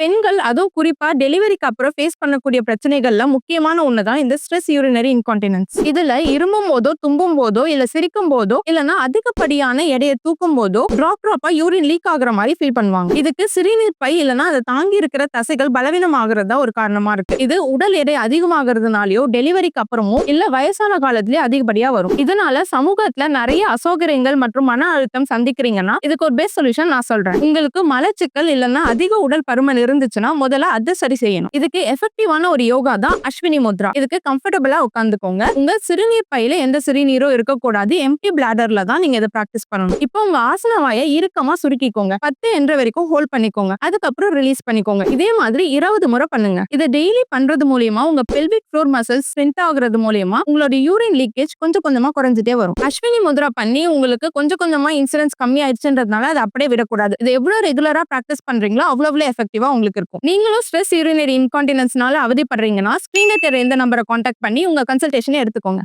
பெண்கள் அதுவும் குறிப்பா டெலிவரிக்கு அப்புறம் ஃபேஸ் பண்ணக்கூடிய பிரச்சனைகள்ல முக்கியமான ஒண்ணுதான் இந்த ஸ்ட்ரெஸ் யூரினரி இன்கான்டினன்ஸ். இதுல இருமும் போதோ தும்பும் போதோ இல்ல சிரிக்கும் போதோ இல்லனா அதிகப்படியான எடையை தூக்கும் போதோ டிராப் டிராப்பா யூரின் லீக் ஆகுற மாதிரி ஃபீல் பண்ணுவாங்க. இதுக்கு சிறுநீர் பை இல்லனா அதை தாங்கி இருக்கிற தசைகள் பலவீனம் ஆகுறதா ஒரு காரணமா இருக்கு. இது உடல் எடை அதிகமாகிறதுனாலயோ டெலிவரிக்கு அப்புறமோ இல்ல வயசான காலத்திலேயே அதிகப்படியா வரும். இதனால சமூகத்துல நிறைய அசௌகரியங்கள் மற்றும் மன அழுத்தம் சந்திக்கிறீங்கன்னா இதுக்கு ஒரு பெஸ்ட் சொல்யூஷன் நான் சொல்றேன். உங்களுக்கு மலச்சிக்கல் இல்லைன்னா அதிக உடல் பருமன் இருந்துச்சுன்னா முதல்ல அதை சரி செய்யணும். இதுக்கு எஃபெக்டிவான ஒரு யோகா தான் அஸ்வினி முத்ரா. இதுக்கு கம்ஃபர்டபுளா உட்காந்துக்கோங்க. உங்க சிறுநீர் பையில எந்த சிறுநீரும் இருக்கக்கூடாது. எம்டி பிளாடர்ல தான் நீங்க இதை பிராக்டிஸ் பண்ணணும். இப்போ உங்க ஆசன வாயை இறுக்கமா சுருக்கிக்கோங்க. பத்து என்ற வரைக்கும் ஹோல்ட் பண்ணிக்கோங்க. அதுக்கப்புறம் ரிலீஸ் பண்ணிக்கோங்க. இதே மாதிரி இருபது முறை பண்ணுங்க. இதை டெய்லி பண்றது மூலியமா உங்க பெல்விக் ஃப்ளோர் மசில்ஸ் ஸ்ட்ரென்த் ஆகுறது மூலியமா உங்களோட யூரின் லீக்கேஜ் கொஞ்சம் கொஞ்சமா குறைஞ்சிட்டே வரும். அஸ்வினி முத்ரா பண்ணி உங்களுக்கு கொஞ்சம் கொஞ்சமா இன்சூரன்ஸ் கம்மி ஆயிடுச்சுன்றதுனால அதை அப்படியே விடக்கூடாது. இது எவ்வளவு ரெகுலரா பிராக்டிஸ் பண்றீங்களோ அவ்வளவு அவ்வளவு எஃபெக்டிவா உங்களுக்கு இருக்கும். நீங்களும் ஸ்ட்ரெஸ் யூரினரி இன்கான்டினன்ஸ்னால அவதிப்படுறீங்கன்னா ஸ்கிரீனை தெரிய இந்த நம்பரை காண்டாக்ட் பண்ணி உங்க கன்சல்டேஷனை எடுத்துக்கோங்க.